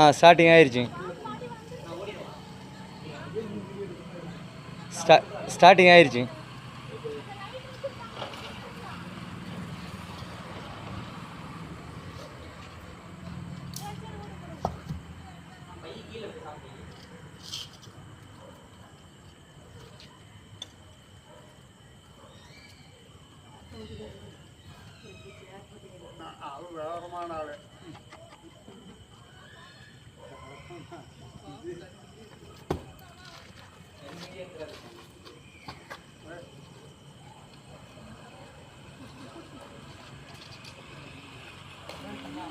ஆ starting ஆயிடுச்சு ஸ்டா starting ஆயிடுச்சு அது விவரமான ஆளு.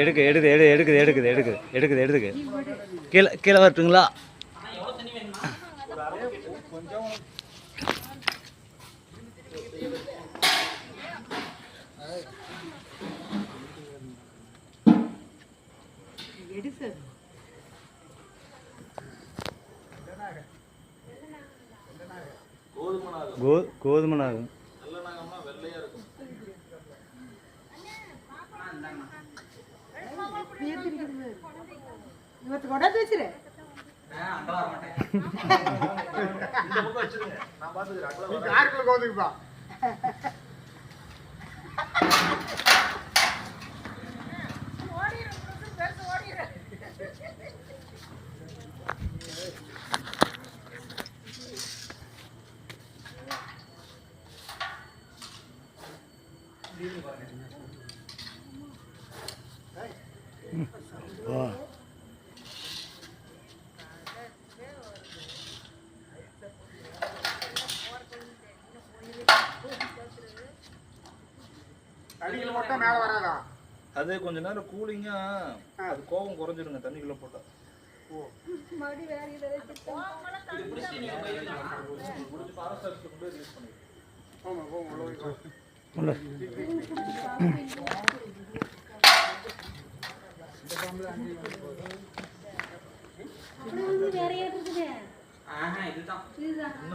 எடுக்கு எடுக்கு எடு எடுக்குது எடுக்குது எடுக்குது எடுக்குது எடுக்குது கீழே கீழே வரட்டுங்களா? கொஞ்சம் கோதுமை நாகம். ಇವತ್ತು ಕೊಡೋದು ವಚ್ಚಿರಿ Thank you. தண்ணியில் போட்டால் மேலே வராதா? அது கொஞ்ச நேரம் கூலிங்கா அது கோவம் குறைஞ்சிருங்க தண்ணிக்குள்ள போட்டா. போங்க போங்க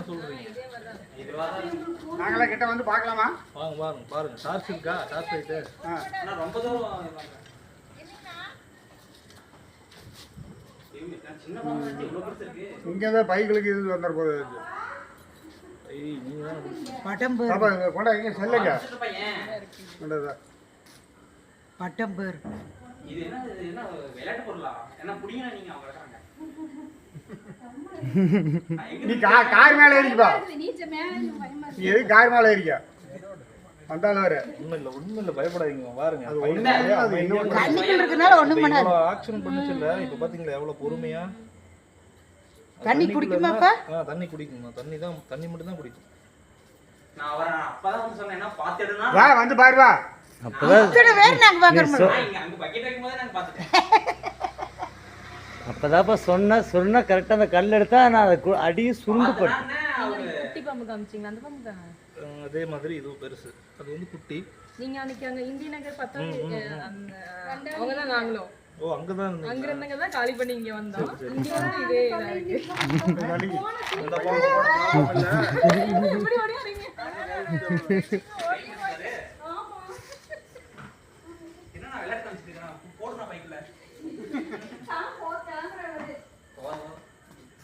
சொல்றீங்க? நாங்களே கிட்ட வந்து பார்க்கலாமா? வாங்க பாருங்க. பாருங்க டார்ச் இருக்கா டார்ச் லைட்டு ஆ. இங்கே தான் பைகளுக்கு இது வந்துட பாப்பா இங்க கொண்டா இங்கே செல்லுங்க. கொண்டதா பட்டம்பேர் இது என்ன இது என்ன விளையாட்டு பொருளா? என்ன புடிங்கனா நீங்க அவங்க விளையாடுறாங்க நீ கா கார் மேலே ஏறிக்கப்பா நீ எதுக்கு கார் மேலே ஏறிக்க. வந்தாலும் வர. ஒண்ணும் இல்ல ஒண்ணும் இல்ல பயப்படாதீங்க பாருங்க. அது ஒண்ணு இல்ல, அது இருக்கனால ஒண்ணும் பண்ணாது. ஆக்ஷன் பண்ணுச்சு இல்ல இப்ப பாத்தீங்களா எவ்வளவு பொறுமையா? தண்ணி குடிக்குமாப்பா? தண்ணி குடிக்குமா? தண்ணி தான் தண்ணி மட்டும் தான் குடிக்கும். நான் அவரை நான் அப்பதான் வந்து சொன்னேன் என்ன பாத்து எடுனா வா வந்து பாரு வா. அப்போதான் இத்தனை பேர் நாங்க பாக்குறோம் நான் இங்க அங்க பக்கெட் வைக்கும் போதே நான் பாத்துட்டேன் அப்போதாப்பா சொன்ன சொன்ன கரெக்டாக அந்த கல் எடுத்தா நான் அதை அடியும் சுருண்டு போட்டேன். தானே? அதே மாதிரி இதுவும் பெருசு. அது வந்து குட்டி. நீங்க அன்னைக்கு அங்க இந்திய நகர் பார்த்தா அந்த அவங்க தான் நாங்களும். ஓ அங்கதான் அங்க இருந்தீங்க தான் காலி பண்ணி இங்க வந்தோம். இங்க வந்து இதே இதா இருக்கு.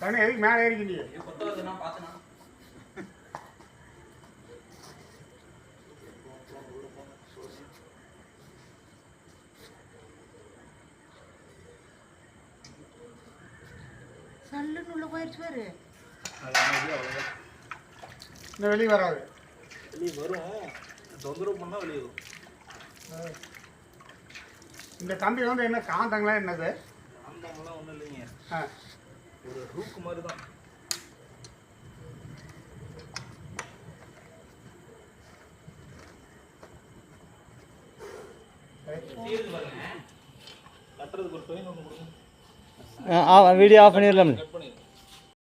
தண்ணி எதுக்கு மேலே ஏறிக்க நீ இது கொத்த வருதுன்னா பாத்துனா சல்லுன்னு உள்ள போயிருச்சு பாரு. இன்னும் வெளியே வராது. வெளியே வரும். தொந்தரவு பண்ணா வெளியே வரும். இந்த கம்பி வந்து என்ன காந்தங்களா என்னது? காந்தமெல்லாம் ஒண்ணும் இல்லைங்க. ஆ. ஒரு ரூக்கு மாதிரி தான் வீடியோ ஆஃப் பண்ணிடலாம்